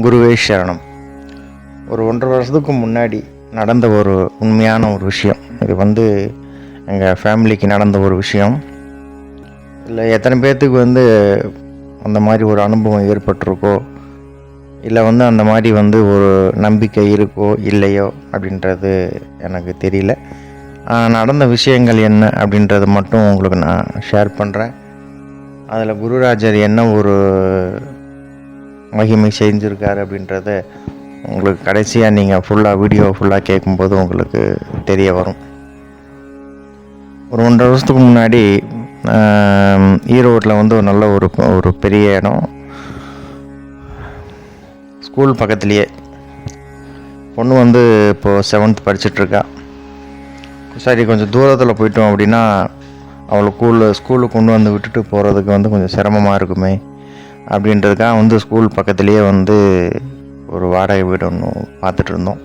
குருவே சரணம். ஒரு ஒன்றரை வருஷத்துக்கு முன்னாடி நடந்த ஒரு உண்மையான ஒரு விஷயம். இது வந்து எங்கள் ஃபேமிலிக்கு நடந்த ஒரு விஷயம். இல்லை எத்தனை பேர்த்துக்கு வந்து அந்த மாதிரி ஒரு அனுபவம் ஏற்பட்டிருக்கோ இல்லை வந்து அந்த மாதிரி வந்து ஒரு நம்பிக்கை இருக்கோ இல்லையோ அப்படின்றது எனக்கு தெரியல. நடந்த விஷயங்கள் என்ன அப்படின்றது மட்டும் உங்களுக்கு நான் ஷேர் பண்ணுறேன் அதில் குருராஜர் என்ன ஒரு மகிமை செஞ்சுருக்காரு அப்படின்றத உங்களுக்கு கடைசியாக நீங்கள் ஃபுல்லாக வீடியோ ஃபுல்லாக கேட்கும்போது உங்களுக்கு தெரிய வரும். ஒரு ஒன்றரை வருஷத்துக்கு முன்னாடி ஈரோட்டில் வந்து ஒரு நல்ல ஒரு ஒரு பெரிய இடம். ஸ்கூல் பக்கத்துலேயே. பொண்ணு வந்து இப்போது செவன்த் படிச்சிட்ருக்கா. சரி கொஞ்சம் தூரத்தில் போயிட்டோம் அப்படின்னா அவளை ஸ்கூலில் ஸ்கூலுக்கு கொண்டு வந்து விட்டுட்டு போகிறதுக்கு வந்து கொஞ்சம் சிரமமாக இருக்குமே. அப்படின்றதுக்காக வந்து ஸ்கூல் பக்கத்துலேயே வந்து ஒரு வாடகை வீடு ஒன்று பார்த்துட்டு இருந்தோம்.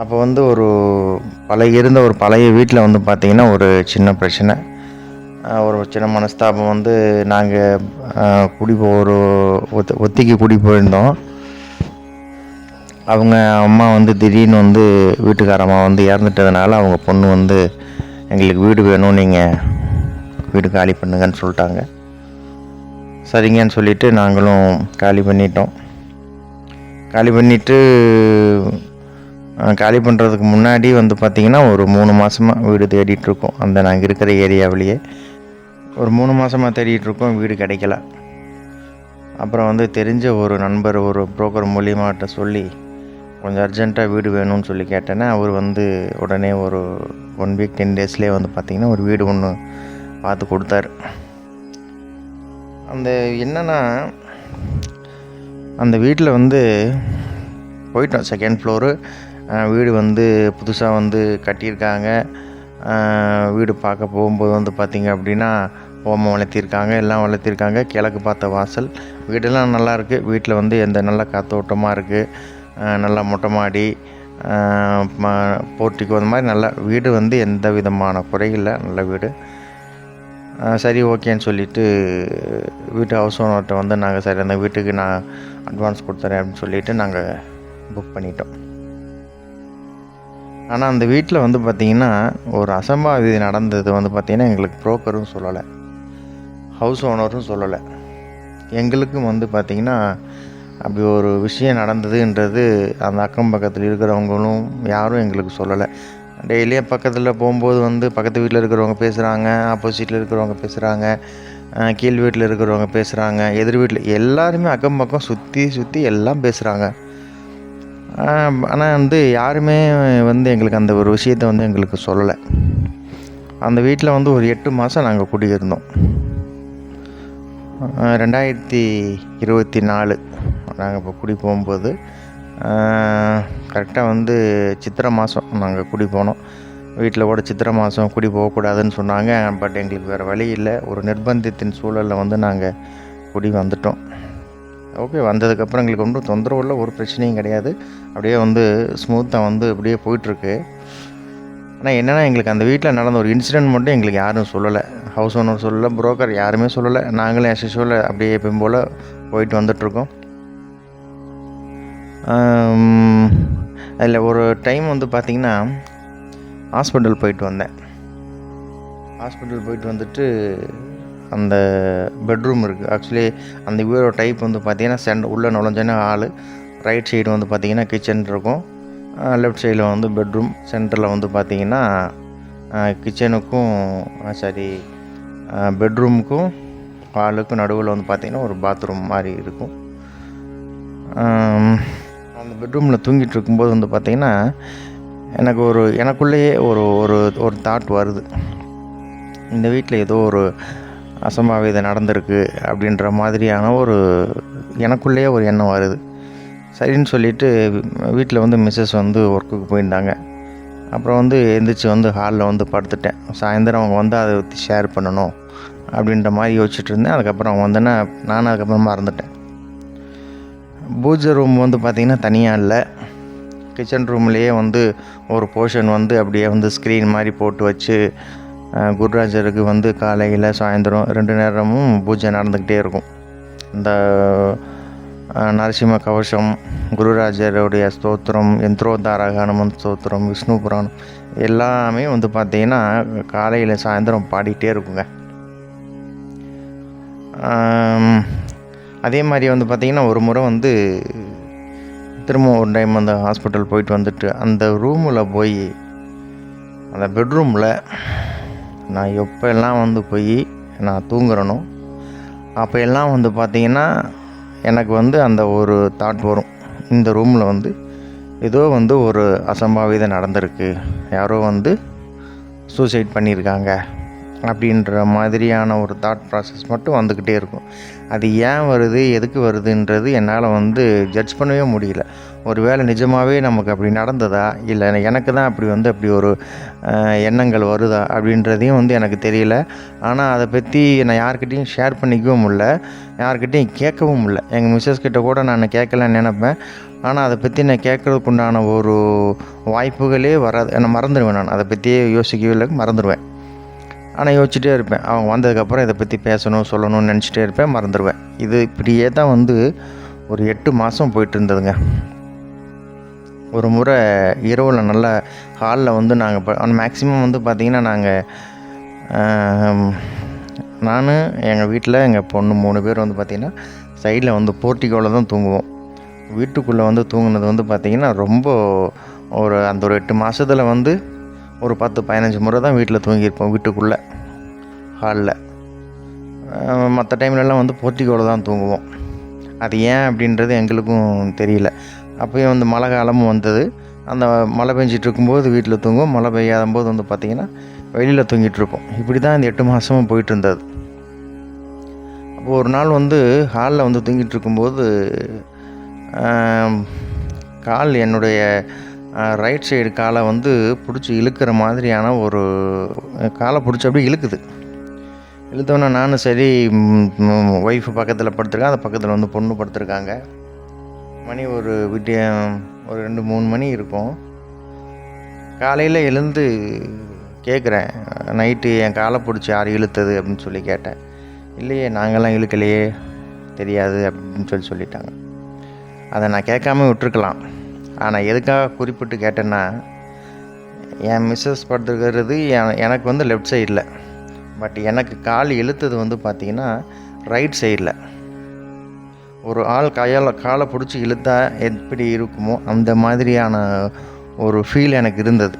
அப்போ வந்து ஒரு பழைய இருந்த ஒரு பழைய வீட்டில் வந்து பார்த்திங்கன்னா ஒரு சின்ன பிரச்சனை. ஒரு சின்ன மனஸ்தாபம் வந்து நாங்கள் குடி ஒரு ஒத்து ஒத்திக்கு குடி போயிருந்தோம். அவங்க அம்மா வந்து திடீர்னு வந்து வீட்டுக்காரம்மா வந்து இறந்துட்டதுனால அவங்க பொண்ணு வந்து எங்களுக்கு வீடு வேணும் நீங்கள் வீடு காலி பண்ணுங்கன்னு சொல்லிட்டாங்க. சரிங்கன்னு சொல்லிவிட்டு நாங்களும் காலி பண்ணிட்டோம். காலி பண்ணிவிட்டு காலி பண்ணுறதுக்கு முன்னாடி வந்து பார்த்திங்கன்னா ஒரு மூணு மாதமாக வீடு தேடிட்டுருக்கோம். அந்த நாங்கள் இருக்கிற ஏரியாவிலேயே ஒரு மூணு மாதமாக தேடிட்டுருக்கோம் வீடு கிடைக்கல. அப்புறம் வந்து தெரிஞ்ச ஒரு நண்பர் ஒரு புரோக்கர் மூலியமாட்ட சொல்லி கொஞ்சம் அர்ஜென்ட்டாக வீடு வேணும்னு சொல்லி கேட்டேன்னா அவர் வந்து உடனே ஒரு ஒன் வீக் டென் டேஸ்லேயே வந்து பார்த்திங்கன்னா ஒரு வீடு ஒன்று பார்த்து கொடுத்தாரு. அந்த என்னென்னா அந்த வீட்டில் வந்து போயிட்டோம் செகண்ட் ஃப்ளோரு வீடு வந்து புதுசாக வந்து கட்டியிருக்காங்க. வீடு பார்க்க போகும்போது வந்து பார்த்திங்க அப்படின்னா ஓமம் வளர்த்திருக்காங்க எல்லாம் வளர்த்திருக்காங்க. கிழக்கு பார்த்த வாசல். வீடெல்லாம் நல்லாயிருக்கு வீட்டில் வந்து எந்த நல்ல காத்தோட்டமாக இருக்குது நல்லா மொட்டை மாடி போர்ட்டிக்கு அந்த மாதிரி நல்லா வீடு வந்து எந்த விதமான குறையில்லை நல்ல வீடு. சரி ஓகேன்னு சொல்லிவிட்டு வீட்டு ஹவுஸ் ஓனர்கிட்ட வந்து நாங்கள் சரி அந்த வீட்டுக்கு நான் அட்வான்ஸ் கொடுத்துறேன் அப்படின்னு சொல்லிவிட்டு நாங்கள் புக் பண்ணிட்டோம். ஆனால் அந்த வீட்டில் வந்து பார்த்திங்கன்னா ஒரு அசம்பாவிதி நடந்தது வந்து பார்த்திங்கன்னா எங்களுக்கு ப்ரோக்கரும் சொல்லலை. ஹவுஸ் ஓனரும் சொல்லலை. எங்களுக்கும் வந்து பார்த்திங்கன்னா அப்படி ஒரு விஷயம் நடந்ததுன்றது அந்த அக்கம் பக்கத்தில் இருக்கிறவங்களும் யாரும் எங்களுக்கு சொல்லலை. டெய்லியும் பக்கத்தில் போகும்போது வந்து பக்கத்து வீட்டில் இருக்கிறவங்க பேசுகிறாங்க ஆப்போசிட்டில் இருக்கிறவங்க பேசுகிறாங்க கீழ் வீட்டில் இருக்கிறவங்க பேசுகிறாங்க எதிர் வீட்டில் எல்லாருமே அக்கம் பக்கம் சுற்றி சுற்றி எல்லாம் பேசுகிறாங்க ஆனால் வந்து யாருமே வந்து எங்களுக்கு அந்த ஒரு விஷயத்தை வந்து எங்களுக்கு சொல்லலை. அந்த வீட்டில் வந்து ஒரு எட்டு மாதம் நாங்கள் குடியிருந்தோம். ரெண்டாயிரத்தி இருபத்தி நாலு நாங்கள் இப்போ குடி போகும்போது கரெக்டாக வந்து சித்திரை மாதம் நாங்கள் குடி போனோம். வீட்டில் கூட சித்திரை மாதம் குடி போகக்கூடாதுன்னு சொன்னாங்க. பட் எங்களுக்கு வேறு வழி இல்லை. ஒரு நிர்பந்தத்தின் சூழலில் வந்து நாங்கள் குடி வந்துட்டோம். ஓகே வந்ததுக்கப்புறம் எங்களுக்கு ஒன்றும் தொந்தரவு இல்லை. ஒரு பிரச்சனையும் கிடையாது. அப்படியே வந்து ஸ்மூத்தாக வந்து அப்படியே போயிட்டுருக்கு. ஆனால் என்னென்னா எங்களுக்கு அந்த வீட்டில் நடந்த ஒரு இன்சிடெண்ட் மட்டும் எங்களுக்கு யாரும் சொல்லலை. ஹவுஸ் ஓனர் சொல்லலை புரோக்கர் யாருமே சொல்லலை. நாங்களும் எஸ் usual அப்படியே எப்பயும் போல் போயிட்டு வந்துட்ருக்கோம் அதில் ஒரு டைம் வந்து பார்த்திங்கன்னா ஹாஸ்பிட்டல் போயிட்டு வந்தேன். ஹாஸ்பிட்டல் போயிட்டு வந்துட்டு அந்த பெட்ரூம் இருக்குது ஆக்சுவலி அந்த வீடோட டைப் வந்து பார்த்திங்கன்னா சென்ட் உள்ளே நுழைஞ்சோன்னா ஹாலு ரைட் சைடு வந்து பார்த்திங்கன்னா கிச்சன் இருக்கும். லெஃப்ட் சைடில் வந்து பெட்ரூம் சென்டரில் வந்து பார்த்திங்கன்னா கிச்சனுக்கும் சாரி பெட்ரூமுக்கும் ஹாலுக்கும் நடுவில் வந்து பார்த்திங்கன்னா ஒரு பாத்ரூம் மாதிரி இருக்கும். பெட்ரூமில் தூங்கிட்டு இருக்கும்போது வந்து பார்த்திங்கன்னா எனக்கு ஒரு எனக்குள்ளேயே ஒரு ஒரு ஒரு தாட் வருது. இந்த வீட்டில் ஏதோ ஒரு அசம்பாவிதம் நடந்திருக்கு அப்படின்ற மாதிரியான ஒரு எனக்குள்ளேயே ஒரு எண்ணம் வருது. சரின்னு சொல்லிட்டு வீட்டில் வந்து மிஸ்ஸஸ் வந்து ஒர்க்குக்கு போயிருந்தாங்க. அப்புறம் வந்து எந்திரிச்சு வந்து ஹாலில் வந்து படுத்துட்டேன். சாயந்தரம் அவங்க வந்து அதை பற்றி ஷேர் பண்ணணும் அப்படின்ற மாதிரி யோசிச்சுட்டு இருந்தேன். அதுக்கப்புறம் அவங்க வந்தேன்னா நானும் அதுக்கப்புறம் மறந்துட்டேன். பூஜை ரூம் வந்து பார்த்திங்கன்னா தனியாக இல்லை. கிச்சன் ரூம்லேயே வந்து ஒரு போர்ஷன் வந்து அப்படியே வந்து ஸ்க்ரீன் மாதிரி போட்டு வச்சு குருராஜருக்கு வந்து காலையில் சாயந்தரம் ரெண்டு நேரமும் பூஜை நடந்துக்கிட்டே இருக்கும். இந்த நரசிம்ம கவசம் குருராஜருடைய ஸ்தோத்திரம் யந்திரோத்தாரக ஹனுமன் ஸ்தோத்திரம் விஷ்ணு புராணம் எல்லாமே வந்து பார்த்திங்கன்னா காலையில் சாயந்தரம் பாடிட்டே இருக்குங்க. அதே மாதிரி வந்து பார்த்திங்கன்னா ஒரு முறை வந்து திரும்ப ஒரு டைம் அந்த ஹாஸ்பிட்டல் போயிட்டு வந்துட்டு அந்த ரூமில் போய் அந்த பெட்ரூமில் நான் எப்போல்லாம் வந்து போய் நான் தூங்குறனோ அப்போ எல்லாம் வந்து பார்த்திங்கன்னா எனக்கு வந்து அந்த ஒரு தாட் வரும். இந்த ரூமில் வந்து ஏதோ வந்து ஒரு அசம்பாவிதம் நடந்திருக்கு. யாரோ வந்து சூசைட் பண்ணியிருக்காங்க. அப்படின்ற மாதிரியான ஒரு தாட் ப்ராசஸ் மட்டும் வந்துக்கிட்டே இருக்கும். அது ஏன் வருது எதுக்கு வருதுன்றது என்னால் வந்து ஜட்ஜ் பண்ணவே முடியல. ஒரு வேளை நிஜமாகவே நமக்கு அப்படி நடந்ததா? இல்லை எனக்கு தான் அப்படி வந்து அப்படி ஒரு எண்ணங்கள் வருதா? அப்படின்றதையும் வந்து எனக்கு தெரியல. ஆனால் அதை பற்றி நான் யார்கிட்டையும் ஷேர் பண்ணிக்கவும் இல்லை. யார்கிட்டையும் கேட்கவும் இல்லை. எங்கள் மிஸ்ஸஸ் கிட்ட கூட நான் கேட்கலன்னு நினப்பேன். ஆனால் அதை பற்றி நான் கேட்குறதுக்குண்டான ஒரு வாய்ப்புகளே வராது. நான் மறந்துடுவேன் நான். அதை பற்றியே யோசிக்கவே இல்லை மறந்துடுவேன் ஆனால் யோசிச்சுட்டே இருப்பேன். அவங்க வந்ததுக்கப்புறம் இதை பற்றி பேசணும் சொல்லணும்னு நினச்சிட்டே இருப்பேன் மறந்துடுவேன் இது இப்படியே தான் வந்து ஒரு எட்டு மாதம் போயிட்டு இருந்ததுங்க. ஒரு முறை இரவில் நல்ல ஹாலில் வந்து நாங்கள் மேக்ஸிமம் வந்து பார்த்திங்கன்னா நாங்கள் நான் எங்கள் வீட்டில் எங்கள் பொண்ணு மூணு பேர் வந்து பார்த்திங்கன்னா சைடில் வந்து போர்ட்டிகோவில் தான் தூங்குவோம். வீட்டுக்குள்ளே வந்து தூங்கினது வந்து பார்த்திங்கன்னா ரொம்ப ஒரு அந்த ஒரு எட்டு மாதத்தில் வந்து ஒரு பத்து பதினஞ்சு முறை தான் வீட்டில் தூங்கியிருப்போம் வீட்டுக்குள்ளே ஹாலில் மற்ற டைம்லலாம் வந்து போர்ட்டிகோவில் தான் தூங்குவோம். அது ஏன் அப்படின்றது எங்களுக்கும் தெரியல. அப்போயும் வந்து மழை காலமும் வந்தது. அந்த மழை பெஞ்சிட்டு இருக்கும்போது வீட்டில் தூங்குவோம். மழை பெய்யாத போது வந்து பார்த்திங்கன்னா வெளியில் தூங்கிட்டு இருப்போம் இப்படி தான் இந்த எட்டு மாதமும் போயிட்டு இருந்தது அப்போது ஒரு நாள் வந்து ஹாலில் வந்து தூங்கிட்டு இருக்கும்போது கால் என்னுடைய ரைட் சைடு காலை வந்து பிடிச்சி இழுக்கிற மாதிரியான ஒரு காலை பிடிச்சி அப்படியே இழுக்குது. இழுத்தோன்னே நானும் சரி ஒய்ஃப் பக்கத்தில் படுத்துருக்கேன் அந்த பக்கத்தில் வந்து பொண்ணு படுத்துருக்காங்க. மணி ஒரு விட்டிய ஒரு ரெண்டு மூணு மணி இருக்கும். காலையில் எழுந்து கேட்குறேன் நைட்டு என் காலை பிடிச்சி யார் இழுத்தது? அப்படின்னு சொல்லி கேட்டேன். இல்லையே நாங்கள்லாம் இழுக்கலையே தெரியாது அப்படின்னு சொல்லி சொல்லிட்டாங்க. அதை நான் கேட்காம விட்டுருக்கலாம். ஆனால் எதுக்காக குறிப்பிட்டு கேட்டேன்னா என் மிஸ்ஸஸ் படுத்துருக்கிறது எனக்கு வந்து லெஃப்ட் சைடில் பட் எனக்கு கால் இழுத்தது வந்து பார்த்திங்கன்னா ரைட் சைடில் ஒரு ஆள் கையால் காலை பிடிச்சி இழுத்தா எப்படி இருக்குமோ அந்த மாதிரியான ஒரு ஃபீல் எனக்கு இருந்தது.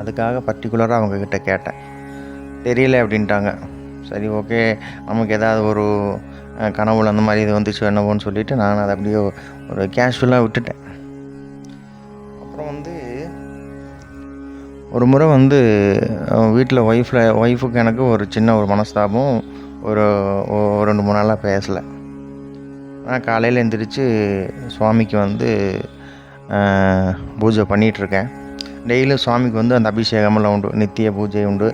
அதுக்காக பர்டிகுலராக அவங்கக்கிட்ட கேட்டேன். தெரியல அப்படின்ட்டாங்க. சரி ஓகே நமக்கு ஏதாவது ஒரு கனவுல அந்த மாதிரி இது வந்துச்சு என்னவோன்னு சொல்லிவிட்டு நான் அதை அப்படியே ஒரு கேஷுவலாக விட்டுட்டேன். ஒரு முறை வந்து வீட்டில் ஒய்ஃபில் ஒய்ஃபுக்கு எனக்கு ஒரு சின்ன ஒரு மனஸ்தாபம். ஒரு ரெண்டு மூணு நாளாக பேசலை. நான் காலையில் எந்திரிச்சு சுவாமிக்கு வந்து பூஜை பண்ணிகிட்ருக்கேன் டெய்லியும் சுவாமிக்கு வந்து அந்த அபிஷேகமெல்லாம் உண்டு. நித்திய பூஜை உண்டு.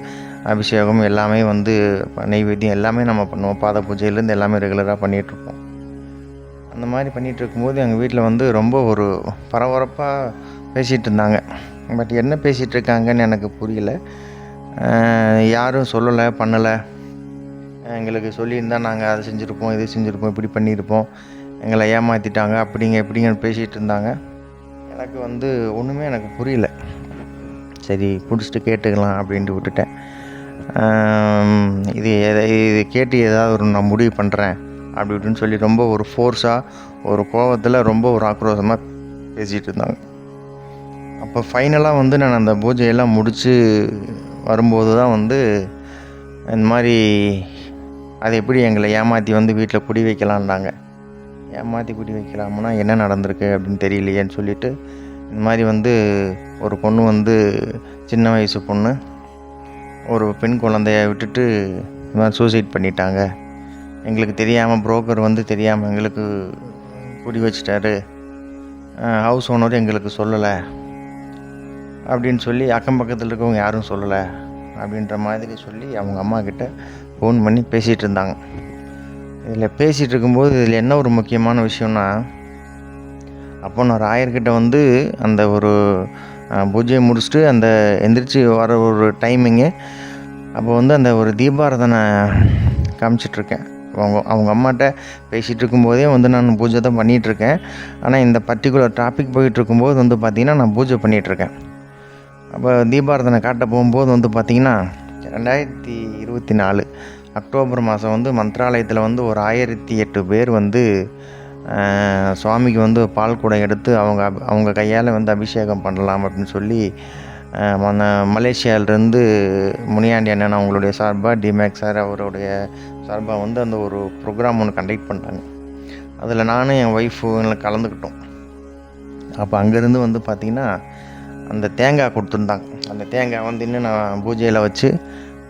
அபிஷேகம் எல்லாமே வந்து நெய்வேத்தியம் எல்லாமே நம்ம பண்ணுவோம். பாத பூஜையிலேருந்து எல்லாமே ரெகுலராக பண்ணிகிட்ருப்போம் அந்த மாதிரி பண்ணிகிட்டு இருக்கும்போது எங்கள் வீட்டில் வந்து ரொம்ப ஒரு பரபரப்பாக பேசிகிட்டு இருந்தாங்க. பட் என்ன பேசிகிட்டு இருக்காங்கன்னு எனக்கு புரியல. யாரும் சொல்லலை பண்ணலை. எங்களுக்கு சொல்லியிருந்தால் நாங்கள் அதை செஞ்சுருப்போம் இதை செஞ்சுருப்போம் இப்படி பண்ணியிருப்போம். எங்களை ஏமாற்றிட்டாங்க அப்படிங்க இப்படிங்கன்னு பேசிகிட்டு இருந்தாங்க எனக்கு வந்து ஒன்றுமே எனக்கு புரியல. சரி பிடிச்சிட்டு கேட்டுக்கலாம் அப்படின்ட்டு விட்டுட்டேன். இது எதை இது கேட்டு ஏதாவது ஒரு நான் முடிவு பண்ணுறேன் அப்படி இப்படின்னு சொல்லி ரொம்ப ஒரு ஃபோர்ஸாக ஒரு கோவத்தில் ரொம்ப ஒரு ஆக்ரோஷமாக பேசிகிட்டு இருந்தாங்க அப்போ ஃபைனலாக வந்து நான் அந்த பூஜையெல்லாம் முடித்து வரும்போது தான் வந்து இந்த மாதிரி அது எப்படி எங்களை ஏமாற்றி வந்து வீட்டில் குடி வைக்கலான்னாங்க ஏமாற்றி குடி வைக்கலாம்னா என்ன நடந்திருக்கு அப்படின்னு தெரியலையேன்னு சொல்லிட்டு இந்த மாதிரி வந்து ஒரு பொண்ணு வந்து சின்ன வயசு பொண்ணு ஒரு பெண் குழந்தைய விட்டுட்டு இந்த மாதிரி சூசைட் பண்ணிட்டாங்க. எங்களுக்கு தெரியாமல் புரோக்கர் வந்து தெரியாமல் எங்களுக்கு குடி வச்சிட்டாரு. ஹவுஸ் ஓனர் எங்களுக்கு சொல்லலை. அப்படின்னு சொல்லி அக்கம் பக்கத்தில் இருக்கவங்க யாரும் சொல்லலை அப்படின்ற மாதிரி சொல்லி அவங்க அம்மா கிட்ட ஃபோன் பண்ணி பேசிகிட்டு இருந்தாங்க. இதில் பேசிகிட்டு இருக்கும்போது இதில் என்ன ஒரு முக்கியமான விஷயம்னா அப்போ நான் ராயர்கிட்ட வந்து அந்த ஒரு பூஜையை முடிச்சுட்டு அந்த எந்திரிச்சு வர ஒரு டைமிங்கு அப்போ வந்து அந்த ஒரு தீபாராதனை காமிச்சிட்ருக்கேன் அவங்க அவங்க அம்மாட்ட பேசிகிட்டு இருக்கும்போதே வந்து நான் பூஜை தான் பண்ணிகிட்ருக்கேன் ஆனால் இந்த பர்டிகுலர் டாபிக் போயிட்டுருக்கும்போது வந்து பார்த்திங்கன்னா நான் பூஜை பண்ணிகிட்ருக்கேன் அப்போ தீபாரதனை காட்ட போகும்போது வந்து பார்த்திங்கன்னா ரெண்டாயிரத்தி இருபத்தி நாலு அக்டோபர் மாதம் வந்து மந்த்ராலயத்தில் வந்து ஒரு ஆயிரத்தி எட்டு பேர் வந்து சுவாமிக்கு வந்து பால் குடம் எடுத்து அவங்க அவங்க கையால் வந்து அபிஷேகம் பண்ணலாம் அப்படின்னு சொல்லி மன- மலேசியாவிலேருந்து முனியாண்டி அண்ணன் அவங்களுடைய சார்பாக டிமேக் சார் அவருடைய சார்பாக வந்து அந்த ஒரு ப்ரோக்ராம் ஒன்று கண்டக்ட் பண்ணிட்டாங்க. அதில் நானும் என் ஒய்ஃபு கலந்துக்கிட்டோம். அப்போ அங்கேருந்து வந்து பார்த்திங்கன்னா அந்த தேங்காய் கொடுத்துருந்தாங்க. அந்த தேங்காய் வந்து இன்னும் நான் பூஜையில் வச்சு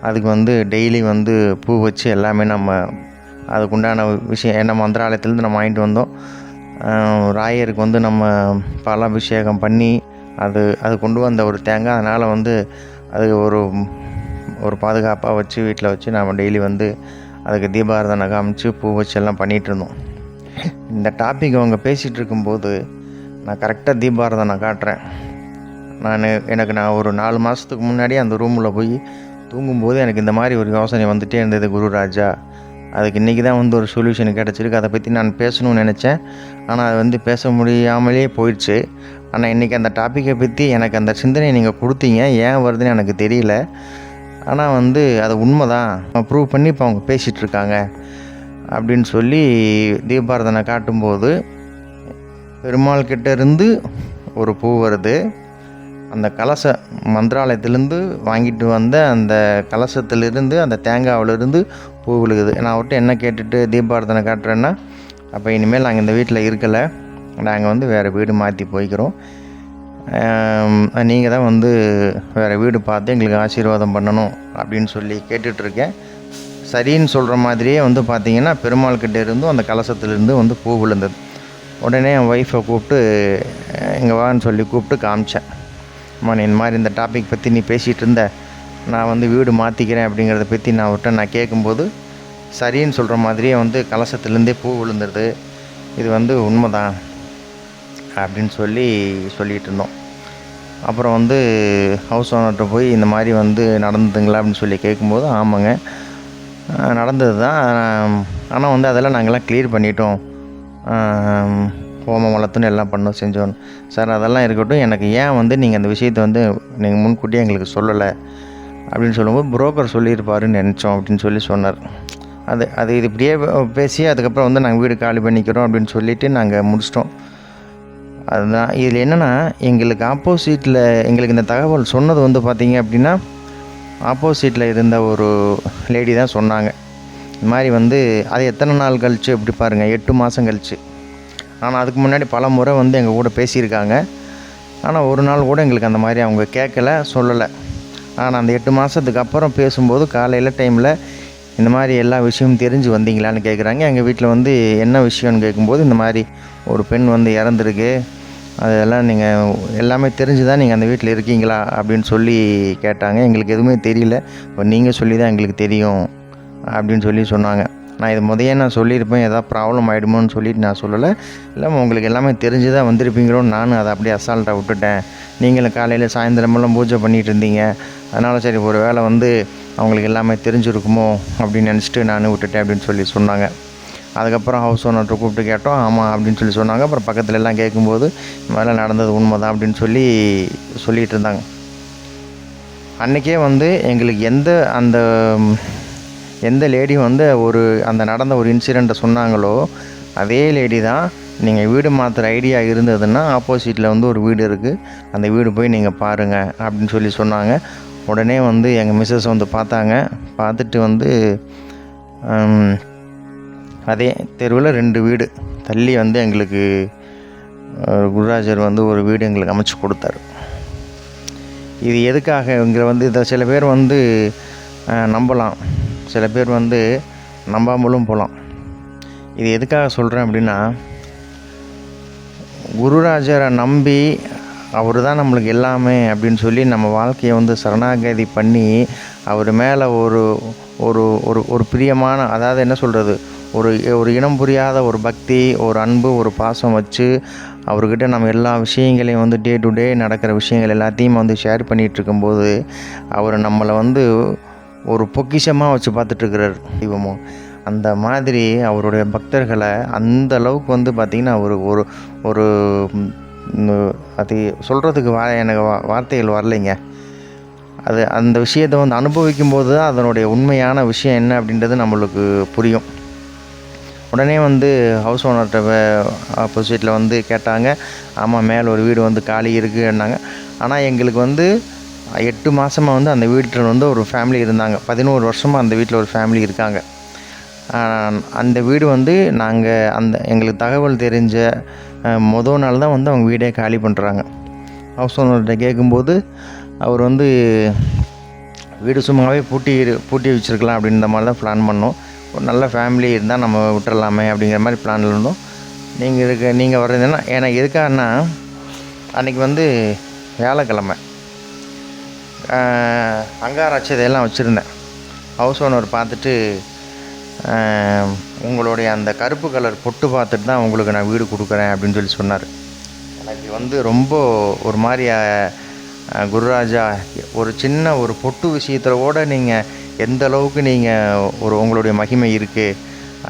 அதுக்கு வந்து டெய்லி வந்து பூ வச்சு எல்லாமே நம்ம அதுக்குண்டான விஷயம் ஏன்னா மந்திராலயத்துலேருந்து நம்ம வாங்கிட்டு வந்தோம். ராயருக்கு வந்து நம்ம பாலாபிஷேகம் பண்ணி அது அது கொண்டு வந்த ஒரு தேங்காய். அதனால் வந்து அது ஒரு ஒரு பாதுகாப்பாக வச்சு வீட்டில் வச்சு நாம் டெய்லி வந்து அதுக்கு தீபாரதனை காமிச்சு பூ வச்சு எல்லாம் பண்ணிகிட்டு இருந்தோம். இந்த டாபிக் அவங்க பேசிகிட்டு இருக்கும்போது நான் கரெக்டாக தீபாரதனை காட்டுறேன். நான் எனக்கு நான் ஒரு நாலு மாதத்துக்கு முன்னாடி அந்த ரூமில் போய் தூங்கும்போது எனக்கு இந்த மாதிரி ஒரு யோசனை வந்துட்டே இருந்தது குருராஜா அதுக்கு இன்றைக்கி தான் வந்து ஒரு சொல்யூஷன் கிடச்சிருக்கு. அதை பற்றி நான் பேசணும்னு நினச்சேன். ஆனால் அது வந்து பேச முடியாமலே போயிடுச்சு. ஆனால் இன்றைக்கி அந்த டாப்பிக்கை பற்றி எனக்கு அந்த சிந்தனையை நீங்கள் கொடுத்தீங்க. ஏன் வருதுன்னு எனக்கு தெரியல. ஆனால் வந்து அது உண்மை தான் ப்ரூவ் பண்ணி இப்போ அவங்க பேசிகிட்ருக்காங்க அப்படின்னு சொல்லி தீபாரதனை காட்டும்போது பெருமாள் கிட்டேருந்து ஒரு பூ வருது. அந்த கலச மந்திராலயத்திலேருந்து வாங்கிட்டு வந்த அந்த கலசத்திலிருந்து அந்த தேங்காவிலிருந்து பூ விழுகுது. நான் அவர்கிட்ட என்ன கேட்டுட்டு தீபாரதனை காட்டுறேன்னா அப்போ இனிமேல் நாங்கள் இந்த வீட்டில் இருக்கலை. நாங்கள் வந்து வேறு வீடு மாற்றி போய்க்கிறோம். நீங்கள் தான் வந்து வேறு வீடு பார்த்து எங்களுக்கு ஆசீர்வாதம் பண்ணணும் அப்படின்னு சொல்லி கேட்டுட்ருக்கேன். சரின்னு சொல்கிற மாதிரியே வந்து பார்த்திங்கன்னா பெருமாள் கிட்டே இருந்தும் அந்த கலசத்துலேருந்து வந்து பூ விழுந்தது. உடனே என் ஒய்ஃபை கூப்பிட்டு இங்கே வான்னு சொல்லி கூப்பிட்டு காமிச்சேன். அம்மா நீ இந்த மாதிரி இந்த டாபிக் பற்றி நீ பேசிகிட்டு இருந்த நான் வந்து வீடு மாற்றிக்கிறேன் அப்படிங்கிறத பற்றி நான் அவர்கிட்ட நான் கேட்கும்போது சரின்னு சொல்கிற மாதிரியே வந்து கலசத்துலேருந்தே பூ விழுந்துருது. இது வந்து உண்மைதான் அப்படின்னு சொல்லி சொல்லிகிட்டு இருந்தோம். அப்புறம் வந்து ஹவுஸ் ஓனர்கிட்ட போய் இந்த மாதிரி வந்து நடந்ததுங்களா அப்படின்னு சொல்லி கேட்கும்போது ஆமாங்க. நடந்தது தான் ஆனால் வந்து அதெல்லாம் நாங்கள்லாம் க்ளியர் பண்ணிட்டோம். ஹோமம் வளர்த்துன்னு எல்லாம் பண்ணோம் செஞ்சோம். சார் அதெல்லாம் இருக்கட்டும். எனக்கு ஏன் வந்து நீங்கள் அந்த விஷயத்தை வந்து நீங்கள் முன்கூட்டியே எங்களுக்கு சொல்லலை அப்படின்னு சொல்லும்போது புரோக்கர் சொல்லியிருப்பாருன்னு நினச்சோம் அப்படின்னு சொல்லி சொன்னார். அது அது இது இப்படியே பேசி அதுக்கப்புறம் வந்து நாங்கள் வீடு காலி பண்ணிக்கிறோம் அப்படின்னு சொல்லிவிட்டு நாங்கள் முடிச்சிட்டோம். அதுதான். இதில் என்னென்னா எங்களுக்கு ஆப்போசிட்டில் எங்களுக்கு இந்த தகவல் சொன்னது வந்து பார்த்திங்க அப்படின்னா ஆப்போசிட்டில் இருந்த ஒரு லேடி தான் சொன்னாங்க. இந்த மாதிரி வந்து அது எத்தனை நாள் கழிச்சு? எப்படி பாருங்கள் எட்டு மாதம் கழிச்சு. ஆனால் அதுக்கு முன்னாடி பல முறை வந்து எங்கள் கூட பேசியிருக்காங்க. ஆனால் ஒரு நாள் கூட எங்களுக்கு அந்த மாதிரி அவங்க கேட்கல சொல்லலை. ஆனால் அந்த எட்டு மாதத்துக்கு அப்புறம் பேசும்போது காலையில் டைமில் இந்த மாதிரி எல்லா விஷயமும் தெரிஞ்சு வந்தீங்களான்னு கேட்குறாங்க எங்கள் வீட்டில் வந்து என்ன விஷயம்னு கேட்கும்போது இந்த மாதிரி ஒரு பெண் வந்து இறந்துருக்கு. அதெல்லாம் நீங்கள் எல்லாமே தெரிஞ்சு தான் நீங்கள் அந்த வீட்டில் இருக்கீங்களா அப்படின்னு சொல்லி கேட்டாங்க. எங்களுக்கு எதுவுமே தெரியல. இப்போ நீங்கள் சொல்லி தான் எங்களுக்கு தெரியும் அப்படின்னு சொல்லி சொன்னாங்க. நான் இது முதையே நான் சொல்லியிருப்பேன் ஏதாவது ப்ராப்ளம் ஆகிடுமோன்னு சொல்லிட்டு நான் சொல்லலை. இல்லை உங்களுக்கு எல்லாமே தெரிஞ்சு தான் வந்திருப்பீங்களோன்னு நானும் அதை அப்படியே அசால்ட்டாக விட்டுட்டேன். நீங்களும் காலையில் சாயந்தரமெல்லாம் பூஜை பண்ணிகிட்டு இருந்தீங்க. அதனால் சரி ஒரு வேளை வந்து அவங்களுக்கு எல்லாமே தெரிஞ்சிருக்குமோ அப்படின்னு நினச்சிட்டு நான் விட்டுட்டேன் அப்படின்னு சொல்லி சொன்னாங்க. அதுக்கப்புறம் ஹவுஸ் ஓனர்கிட்ட கூப்பிட்டு கேட்டோம் ஆமாம் அப்படின்னு சொல்லி சொன்னாங்க. அப்புறம் பக்கத்துல எல்லாம் கேட்கும்போது மேலே நடந்தது உண்மை தான் அப்படின்னு சொல்லி சொல்லிகிட்டு இருந்தாங்க. அன்றைக்கே வந்து எங்களுக்கு எந்த அந்த எந்த லேடி வந்து ஒரு அந்த நடந்த ஒரு இன்சிடெண்ட்டை சொன்னாங்களோ அதே லேடி தான் நீங்கள் வீடு மாற்றுற ஐடியா இருந்ததுன்னா ஆப்போசிட்டில் வந்து ஒரு வீடு இருக்குது அந்த வீடு போய் நீங்கள் பாருங்கள் அப்படின்னு சொல்லி சொன்னாங்க. உடனே வந்து எங்கள் மிஸ்ஸஸ் வந்து பார்த்தாங்க. பார்த்துட்டு வந்து அதே தெருவில் ரெண்டு வீடு. தள்ளி வந்து எங்களுக்கு குருராஜர் வந்து ஒரு வீடு எங்களுக்கு அமைச்சு கொடுத்தாரு. இது எதுக்காக? இங்கே வந்து இதை சில பேர் வந்து நம்பலாம். சில பேர் வந்து நம்பாமலும் போகலாம் இது எதுக்காக சொல்கிறேன் அப்படின்னா குருராஜரை நம்பி அவர் தான் நம்மளுக்கு எல்லாமே அப்படின்னு சொல்லி நம்ம வாழ்க்கையை வந்து சரணாகதி பண்ணி அவர் மேலே ஒரு ஒரு ஒரு ஒரு பிரியமான அதாவது என்ன சொல்கிறது ஒரு ஒரு இனம் புரியாத ஒரு பக்தி ஒரு அன்பு ஒரு பாசம் வச்சு அவர்கிட்ட நம்ம எல்லா விஷயங்களையும் வந்து டே டு டே நடக்கிற விஷயங்கள் எல்லாத்தையும் வந்து ஷேர் பண்ணிகிட்டு இருக்கும்போது அவர் நம்மளை வந்து ஒரு பொக்கிஷமாக வச்சு பார்த்துட்ருக்கிறார் தெய்வமும் அந்த மாதிரி அவருடைய பக்தர்களை அந்த அளவுக்கு வந்து பார்த்திங்கன்னா அவர் ஒரு ஒரு அது சொல்கிறதுக்கு வா எனக்கு வா- வார்த்தைகள் வரலைங்க. அது அந்த விஷயத்தை வந்து அனுபவிக்கும் போது தான் அதனுடைய உண்மையான விஷயம் என்ன அப்படின்றது நம்மளுக்கு புரியும். உடனே வந்து ஹவுஸ் ஓனர்கிட்ட ஆப்போசிட்டில் வந்து கேட்டாங்க ஆமாம் மேலே ஒரு வீடு வந்து காலி இருக்குன்னாங்க ஆனால் எங்களுக்கு வந்து எட்டு மாதமாக வந்து அந்த வீட்டில் வந்து ஒரு ஃபேமிலி இருந்தாங்க. பதினோரு வருஷமாக அந்த வீட்டில் ஒரு ஃபேமிலி இருக்காங்க. அந்த வீடு வந்து நாங்கள் அந்த எங்களுக்கு தகவல் தெரிஞ்ச மொதல் நாள் தான் வந்து அவங்க வீடே காலி பண்ணுறாங்க ஹவுஸ் ஓனர்கிட்ட கேட்கும்போது அவர் வந்து வீடு சும்மாவே பூட்டி பூட்டி வச்சுருக்கலாம் அப்படின்ற மாதிரி தான் பிளான் பண்ணோம். ஒரு நல்ல ஃபேமிலி இருந்தால் நம்ம விட்டுறலாமே அப்படிங்கிற மாதிரி பிளானில் இருந்தோம். நீங்கள் இருக்க நீங்கள் வர்றதுன்னா எனக்கு எதுக்காகனா அன்றைக்கி வந்து வியாழக்கிழமை. ஆஹ் அங்கார வச்சுருந்தேன். ஹவுஸ் ஓனர் பார்த்துட்டு உங்களுடைய அந்த கருப்பு கலர் பொட்டு பார்த்துட்டு தான் உங்களுக்கு நான் வீடு கொடுக்குறேன் அப்படின்னு சொல்லி சொன்னார். எனக்கு வந்து ரொம்ப ஒரு மாதிரி குருராஜா ஒரு சின்ன ஒரு பொட்டு விஷயத்தில் கூட நீங்கள் எந்த அளவுக்கு நீங்கள் ஒரு உங்களுடைய மகிமை இருக்குது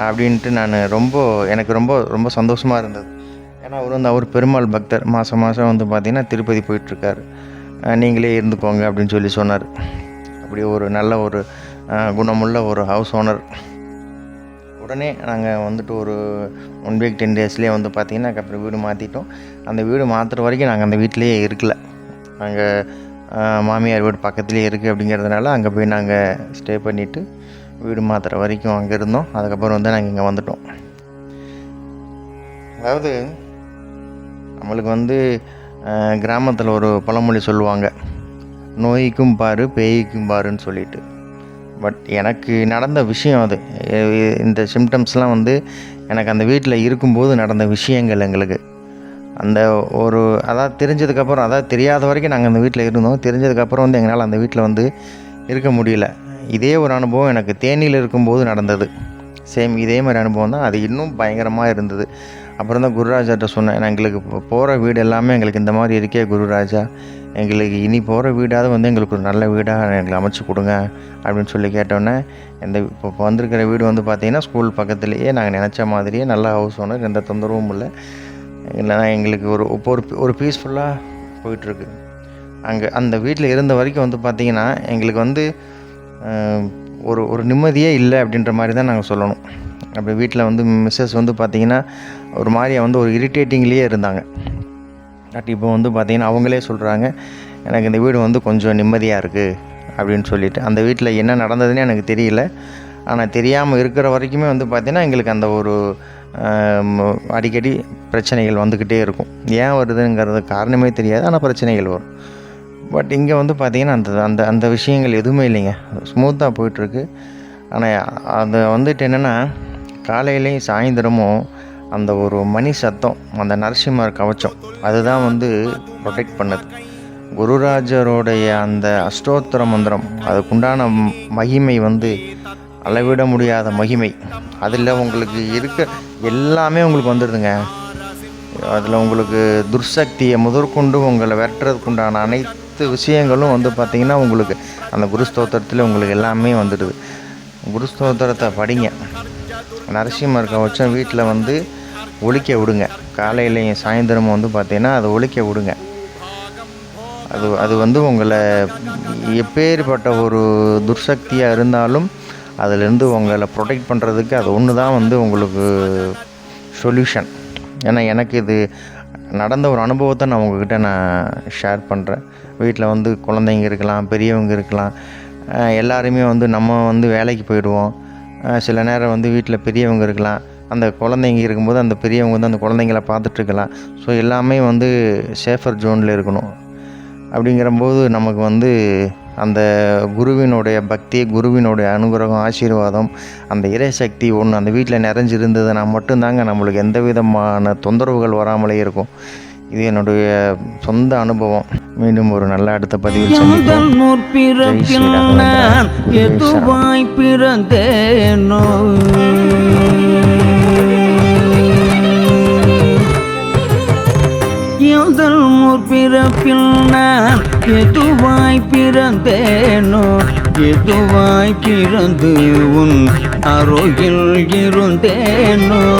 அப்படின்ட்டு நான் ரொம்ப எனக்கு ரொம்ப ரொம்ப சந்தோஷமாக இருந்தது. ஏன்னா அவர் வந்து அவர் பெருமாள் பக்தர். மாதம் மாதம் வந்து பார்த்திங்கன்னா திருப்பதி போயிட்டுருக்காரு நீங்களே இருந்துக்கோங்க அப்படின்னு சொல்லி சொன்னார். அப்படி ஒரு நல்ல ஒரு குணமுள்ள ஒரு ஹவுஸ் ஓனர் உடனே நாங்கள் வந்துட்டு ஒரு ஒன் வீக் டென் டேஸ்லேயே வந்து பார்த்திங்கன்னா அப்புறம் வீடு மாற்றிட்டோம் அந்த வீடு மாற்றுற வரைக்கும் நாங்கள் அந்த வீட்டிலேயே இருக்கல. நாங்கள் மாமியார் வீடு பக்கத்துலேயே இருக்குது அப்படிங்கிறதுனால அங்கே போய் நாங்கள் ஸ்டே பண்ணிவிட்டு வீடு மாற்றுற வரைக்கும் அங்கே இருந்தோம். அதுக்கப்புறம் வந்து நாங்கள் இங்கே வந்துட்டோம். அதாவது நம்மளுக்கு வந்து கிராமத்தில் ஒரு பழமொழி சொல்லுவாங்க. நோய்க்கும் பாரு பேய்க்கும் பாருன்னு சொல்லிட்டு. பட் எனக்கு நடந்த விஷயம் அது. இந்த சிம்டம்ஸ்லாம் வந்து எனக்கு அந்த வீட்டில் இருக்கும்போது நடந்த விஷயங்கள் எங்களுக்கு. அந்த ஒரு அதாவது தெரிஞ்சதுக்கப்புறம் அதாவது தெரியாத வரைக்கும் நாங்கள் அந்த வீட்டில் இருந்தோம். தெரிஞ்சதுக்கப்புறம் வந்து எங்களால் அந்த வீட்டில் வந்து இருக்க முடியல. இதே ஒரு அனுபவம் எனக்கு தேனியில் இருக்கும்போது நடந்தது. சேம் இதே மாதிரி அனுபவம் தான். அது இன்னும் பயங்கரமாக இருந்தது. அப்புறம் தான் குருராஜாட்ட சொன்னேன் நான் எங்களுக்கு போகிற வீடு எல்லாமே எங்களுக்கு இந்த மாதிரி இருக்கே குருராஜா. எங்களுக்கு இனி போகிற வீடாவது வந்து எங்களுக்கு ஒரு நல்ல வீடாக எங்களுக்கு அமைச்சு கொடுங்க அப்படின்னு சொல்லி கேட்டோன்னே இந்த இப்போ வந்திருக்கிற வீடு வந்து பார்த்திங்கன்னா ஸ்கூல் பக்கத்துலேயே நாங்கள் நினச்ச மாதிரியே நல்ல ஹவுஸ் ஓனர் எந்த தொந்தரவும் இல்லை. இல்லைன்னா எங்களுக்கு ஒரு இப்போ ஒரு ஒரு பீஸ்ஃபுல்லாக போயிட்டுருக்கு. அங்கே அந்த வீட்டில் இருந்த வரைக்கும் வந்து பார்த்திங்கன்னா எங்களுக்கு வந்து ஒரு ஒரு நிம்மதியே இல்லை அப்படின்ற மாதிரி தான் நாங்கள் சொல்லணும். அப்படி வீட்டில் வந்து மிஸ்ஸஸ் வந்து பார்த்திங்கன்னா ஒரு மாதிரியாக வந்து ஒரு இரிட்டேட்டிங்லேயே இருந்தாங்க. பட் இப்போ வந்து பார்த்திங்கன்னா அவங்களே சொல்கிறாங்க எனக்கு இந்த வீடு வந்து கொஞ்சம் நிம்மதியாக இருக்குது அப்படின்னு சொல்லிட்டு. அந்த வீட்டில் என்ன நடந்ததுன்னு எனக்கு தெரியல. ஆனால் தெரியாமல் இருக்கிற வரைக்குமே வந்து பார்த்திங்கன்னா எங்களுக்கு அந்த ஒரு அடிக்கடி பிரச்சனைகள் வந்துக்கிட்டே இருக்கும். ஏன் வருதுங்கிறது காரணமே தெரியாது ஆனால் பிரச்சனைகள் வரும். பட் இங்கே வந்து பார்த்திங்கன்னா அந்த அந்த அந்த விஷயங்கள் எதுவுமே இல்லைங்க. ஸ்மூத்தாக போயிட்டுருக்கு ஆனால் அது வந்துட்டு என்னென்னா காலையிலையும் சாயந்தரமும் அந்த ஒரு மணி சத்தம் அந்த நரசிம்மர் கவச்சம் அதுதான் வந்து ப்ரொடெக்ட் பண்ணது. குருராஜருடைய அந்த அஷ்டோத்திர மந்திரம் அதுக்குண்டான மகிமை வந்து அளவிட முடியாத மகிமை. அதில் உங்களுக்கு இருக்க எல்லாமே உங்களுக்கு வந்துடுதுங்க. அதில் உங்களுக்கு துர்சக்தியை முதற்கொண்டு உங்களை வெட்டுறதுக்கு உண்டான அனைத்து விஷயங்களும் வந்து பார்த்திங்கன்னா உங்களுக்கு அந்த குருஸ்தோத்திரத்தில் உங்களுக்கு எல்லாமே வந்துடுது. குருஸ்தோத்திரத்தை படிங்க. நரசிம்மர் கவச்சம் வீட்டில் வந்து ஒழிக்க விடுங்க. காலையிலையும் சாயந்தரமும் வந்து பார்த்தீங்கன்னா அதை ஒழிக்க விடுங்க. அது அது வந்து உங்களை எப்பேற்பட்ட ஒரு துர்சக்தியாக இருந்தாலும் அதிலேருந்து உங்களை ப்ரொடெக்ட் பண்ணுறதுக்கு அது ஒன்று தான் வந்து உங்களுக்கு சொல்யூஷன் ஏன்னா எனக்கு இது நடந்த ஒரு அனுபவத்தை நான் உங்ககிட்ட நான் ஷேர் பண்ணுறேன் வீட்டில் வந்து குழந்தைங்க இருக்கலாம் பெரியவங்க இருக்கலாம் எல்லாருமே வந்து நம்ம வந்து வேலைக்கு போயிடுவோம். சில நேரம் வந்து வீட்டில் பெரியவங்க இருக்கலாம். அந்த குழந்தைங்க இருக்கும்போது அந்த பெரியவங்க வந்து அந்த குழந்தைங்கள பார்த்துட்ருக்கலாம் ஸோ எல்லாமே வந்து சேஃபர் ஜோனில் இருக்கணும். அப்படிங்கிறம்போது நமக்கு வந்து அந்த குருவினுடைய பக்தி குருவினுடைய அனுகிரகம் ஆசீர்வாதம் அந்த இறைசக்தி ஒன்று அந்த வீட்டில் நிறைஞ்சிருந்ததுன்னா மட்டும்தாங்க நம்மளுக்கு எந்த விதமான தொந்தரவுகள் வராமலே இருக்கும். இது என்னுடைய சொந்த அனுபவம். மீண்டும் ஒரு நல்ல அடுத்த பதிவில் சந்திப்போம். எதுவாய் பிறந்தேனோ? எங்கள் முற்பிறப்பில் நான் எதுவாய் பிறந்தேனோ? எதுவாய் பிறந்து உன் அருகில் இருந்தேனோ?